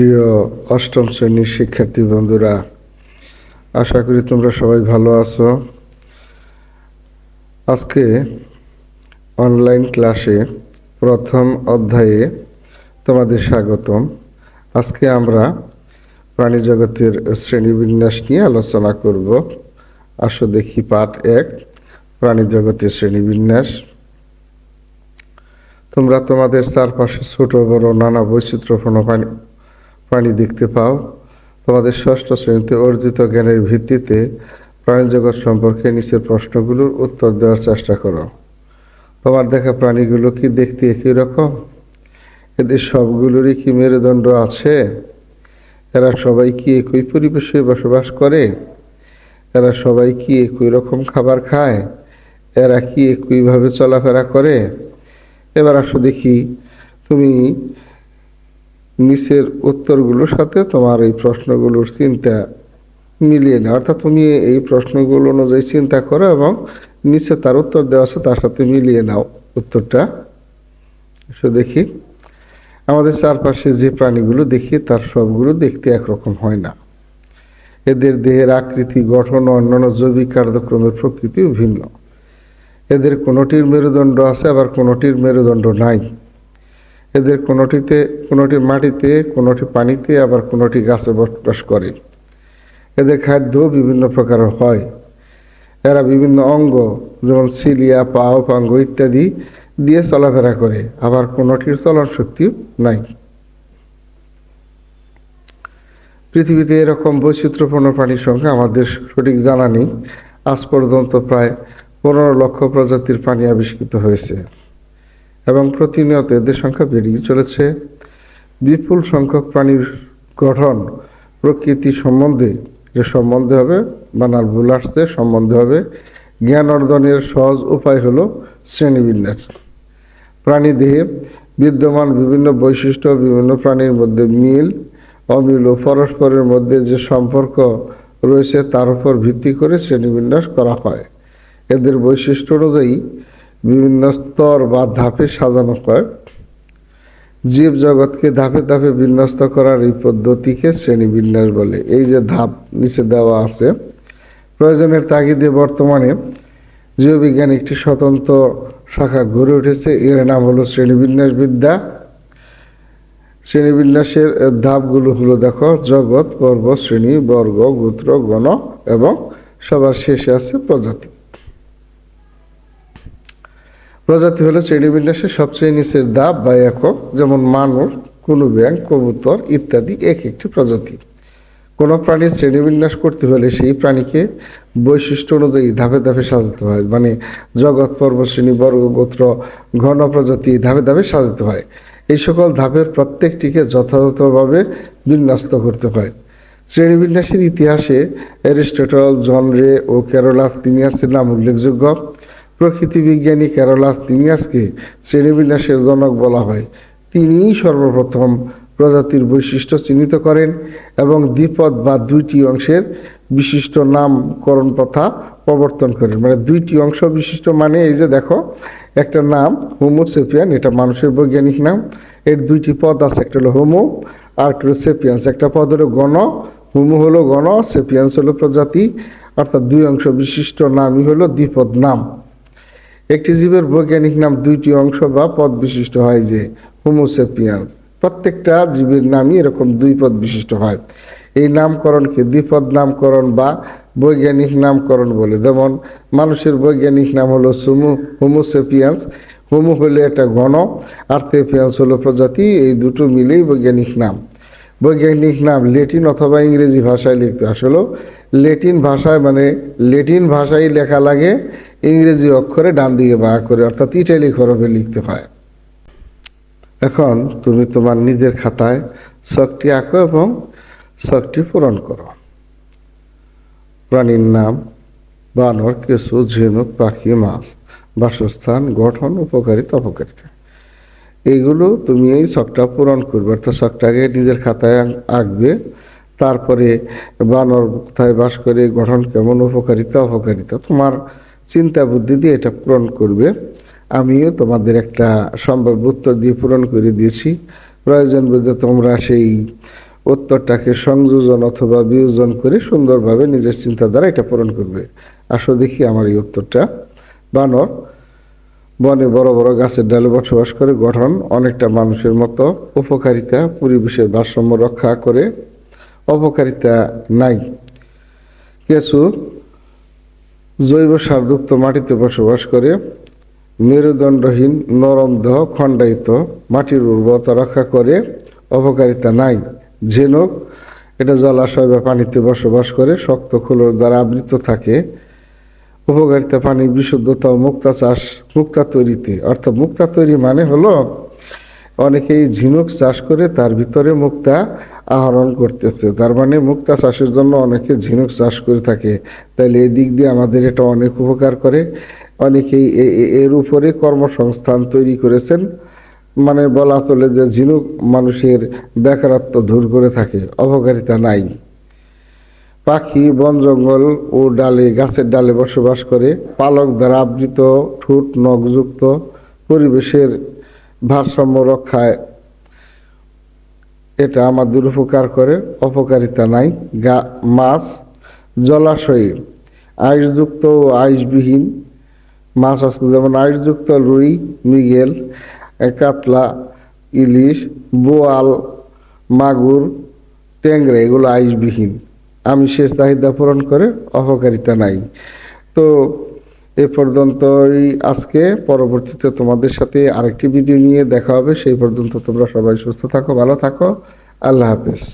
প্রিয় অষ্টম শ্রেণির শিক্ষার্থী বন্ধুরা, আশা করি তোমরা সবাই ভালো আছো। আজকে অনলাইন ক্লাসে প্রথম অধ্যায়ে তোমাদের স্বাগতম। আজকে আমরা প্রাণী জগতের শ্রেণীবিন্যাস নিয়ে আলোচনা করব। আসো দেখি পাঠ এক প্রাণী জগতের শ্রেণীবিন্যাস। তোমরা তোমাদের চারপাশে ছোট, বড়, নানা বৈচিত্র্যপূর্ণ প্রাণী প্রাণী দেখতে পাও। তোমাদের ষষ্ঠ শ্রেণীতে অর্জিত জ্ঞানের ভিত্তিতে প্রাণী জগৎ সম্পর্কে নিচের প্রশ্নগুলোর উত্তর দেওয়ার চেষ্টা করো। তোমার দেখা প্রাণীগুলো কি দেখতে একই রকম? এদের সবগুলোরই কি মেরুদণ্ড আছে? এরা সবাই কি একই পরিবেশে বসবাস করে? এরা সবাই কি একই রকম খাবার খায়? এরা কি একইভাবে চলাফেরা করে? এবার আসো দেখি, তুমি নিচের উত্তরগুলোর সাথে তোমার এই প্রশ্নগুলোর চিন্তা মিলিয়ে নাও অর্থাৎ তুমি এই প্রশ্নগুলো অনুযায়ী চিন্তা করো এবং নিচে তার উত্তর দেওয়া আছে, তার সাথে মিলিয়ে নাও উত্তরটা। এসো দেখি। আমাদের চারপাশে যে প্রাণীগুলো দেখি, তার সবগুলো দেখতে একরকম হয় না। এদের দেহের আকৃতি, গঠন, অন্যান্য জৈবিক কার্যক্রমের প্রকৃতিও ভিন্ন। এদের কোনোটির মেরুদণ্ড আছে, আবার কোনোটির মেরুদণ্ড নাই। এদের কোনোটিতে, কোনোটি মাটিতে, কোনোটি পানিতে, আবার কোনোটি গাছে বসবাস করে। এদের খাদ্য বিভিন্ন প্রকার হয়। এরা বিভিন্ন অঙ্গ, যেমন সিলিয়া পা পাঙ্গ ইত্যাদি দিয়ে চলাফেরা করে। আবার কোনোটির চলন শক্তি নাই। পৃথিবীতে এরকম বৈচিত্র্যপূর্ণ প্রাণীর সংখ্যা আমাদের সঠিক জানা নেই। আজ পর্যন্ত প্রায় পনেরো লক্ষ প্রজাতির প্রাণী আবিষ্কৃত হয়েছে। এবং প্রতিনিয়ত এদের সংখ্যা বেড়েই চলেছে। বিপুল সংখ্যক প্রাণীর গঠন প্রকৃতি সম্বন্ধে, যে সম্বন্ধে হবে বানার ভুল আসতে সম্বন্ধে হবে, জ্ঞান অর্জনের সহজ উপায় হলো শ্রেণীবিন্যাস। প্রাণী দেহে বিদ্যমান বিভিন্ন বৈশিষ্ট্য, বিভিন্ন প্রাণীর মধ্যে মিল, অমিল ও পরস্পরের মধ্যে যে সম্পর্ক রয়েছে, তার উপর ভিত্তি করে শ্রেণীবিন্যাস করা হয়। এদের বৈশিষ্ট্য অনুযায়ী বিভিন্ন স্তর বা ধাপে সাজানো হয়। জীব জগৎকে ধাপে ধাপে বিন্যস্ত করার এই পদ্ধতিকে শ্রেণীবিন্যাস বলে। এই যে ধাপ নিচে দেওয়া আছে, প্রয়োজনের তাগিদে বর্তমানে জীববিজ্ঞান একটি স্বতন্ত্র শাখা গড়ে উঠেছে। এর নাম হলো শ্রেণীবিন্যাস বিদ্যা শ্রেণীবিন্যাসের ধাপগুলো হলো, দেখো, জগৎ পর্ব শ্রেণি, বর্গ, গোত্র, গণ এবং সবার শেষে আছে প্রজাতি। প্রজাতি হলো শ্রেণীবিন্যাসের সবচেয়ে নিচের ধাপ বা একক, যেমন মানুষ কোনো ব্যাং কবুতর ইত্যাদি এক একটি প্রজাতি। কোনো প্রাণীর শ্রেণীবিন্যাস করতে হলে সেই প্রাণীকে বৈশিষ্ট্য অনুযায়ী ধাপে ধাপে সাজাতে হয়। মানে জগৎ পর্ব শ্রেণি বর্গ, গোত্র, ঘন প্রজাতি ধাপে ধাপে সাজাতে হয়। এই সকল ধাপের প্রত্যেকটিকে যথাযথভাবে বিন্যস্ত করতে হয়। শ্রেণীবিন্যাসের ইতিহাসে অ্যারিস্টটল, জন রে ও কেরলাস তিনিয়াসের নাম উল্লেখযোগ্য। প্রকৃতি বিজ্ঞানী ক্যারোলাস তিনিয়াসকে শ্রেণীবিন্যাসের জনক বলা হয়। তিনিই সর্বপ্রথম প্রজাতির বৈশিষ্ট্য চিহ্নিত করেন এবং দ্বিপদ বা দুইটি অংশের বিশিষ্ট নামকরণ প্রথা প্রবর্তন করেন। মানে দুইটি অংশ বিশিষ্ট মানে এই যে দেখো, একটা নাম হোমোসেপিয়ান এটা মানুষের বৈজ্ঞানিক নাম। এর দুইটি পদ আছে, একটা হলো হোমো, আর একটা হলো সেপিয়ান্স। একটা পদ হলো গণ, হোমো হলো গণ, সেপিয়ান্স হলো প্রজাতি। অর্থাৎ দুই অংশ বিশিষ্ট নামই হলো দ্বিপদ নাম। একটি জীবের বৈজ্ঞানিক নাম দুইটি অংশ বা পদ বিশিষ্ট হয় যে হোমোসেপিয়ান্স। প্রত্যেকটা জীবের নামই এরকম দুই পদ বিশিষ্ট হয়। এই নামকরণকে দ্বিপদ নামকরণ বা বৈজ্ঞানিক নামকরণ বলে। যেমন, মানুষের বৈজ্ঞানিক নাম হলো সুমু, হোমোসেপিয়ান্স। হোমো হলে একটা গণ আর সেপিয়ান্স হলো প্রজাতি, এই দুটো মিলেই বৈজ্ঞানিক নাম। বৈজ্ঞানিক নাম লেটিন অথবা ইংরেজি ভাষায় লিখতে আসলে লেটিন ভাষায় মানে লেটিন ভাষায় লেখা লাগে। ইংরেজি অক্ষরে ডান দিকে বা করে, অর্থাৎ ইটালি হরফে লিখতে হয়। এখন তুমি তোমার নিজের খাতায় শখটি আঁকো এবং শখটি পূরণ করো। প্রাণীর নাম, বানর, কেঁচু, ঝিনুক, পাখি, মাছ, বাসস্থান, গঠন, উপকারিতা, অপকারিতা। এইগুলো তুমি এই শখটা পূরণ করবে, অর্থাৎ শখটাকে নিজের খাতায় আঁকবে। তারপরে বানর কোথায় বাস করে, গঠন কেমন, উপকারিতা, অপকারিতা, তোমার চিন্তা বুদ্ধি দিয়ে এটা পূরণ করবে। আমিও তোমাদের একটা সম্ভাব্য উত্তর দিয়ে পূরণ করে দিয়েছি। প্রয়োজন বোধে তোমরা সেই উত্তরটাকে সংযোজন অথবা বিয়োজন করে সুন্দরভাবে নিজের চিন্তা দ্বারা এটা পূরণ করবে। আসো দেখি আমার এই উত্তরটা। বানর, বনে বড় বড় গাছের ডালে বসবাস করে, গঠন অনেকটা মানুষের মতো, উপকারিতা, পরিবেশের ভারসাম্য রক্ষা করে, অপকারিতা নাই। কেঁচু জৈব সারযুক্ত মাটিতে বসবাস করে, মেরুদণ্ডহীন, নরম দেহ খণ্ডায়িত, মাটির উর্বরতা রক্ষা করে, অপকারিতা নাই। ঝিনুক, এটা জলাশয় বা পানিতে বসবাস করে, শক্ত খুলোর দ্বারা আবৃত থাকে। উপকারিতা পানি, বিশুদ্ধতা ও মুক্তা চাষ, মুক্তা তৈরিতে। অর্থাৎ মুক্তা তৈরি মানে হলো, অনেকেই ঝিনুক চাষ করে তার ভিতরে মুক্তা আহরণ করতেছে। তার মানে মুক্তা চাষের জন্য অনেকে ঝিনুক চাষ করে থাকে। তাইলে এই দিক দিয়ে আমাদের এটা অনেক উপকার করে। অনেকেই এর উপরে কর্মসংস্থান তৈরি করেছেন। মানে বলা চলে যে ঝিনুক মানুষের বেকারত্ব দূর করে থাকে, অপকারিতা নাই। পাখি, বন জঙ্গল ও ডালে, গাছের ডালে বসবাস করে। পালক দ্বারা আবৃত, ঠোঁট নখযুক্ত, পরিবেশের ভারসাম্য রক্ষায় এটা আমাদের উপকার করে, অপকারিতা নাই। গা, মাছ, জলাশয়ে, আইসযুক্ত ও আইসবিহীন। মাছ আছে, যেমন আইসযুক্ত রুই, মৃগেল, কাতলা, ইলিশ, বোয়াল, মাগুর, ট্যাংরা, এগুলো আইসবিহীন। আমিষের চাহিদা পূরণ করে, অপকারিতা নাই। তো এ পর্যন্তই আজকে। পরবর্তীতে তোমাদের সাথে আরেকটি ভিডিও নিয়ে দেখা হবে। সেই পর্যন্ত তোমরা সবাই সুস্থ থাকো, ভালো থাকো। আল্লাহ হাফেজ।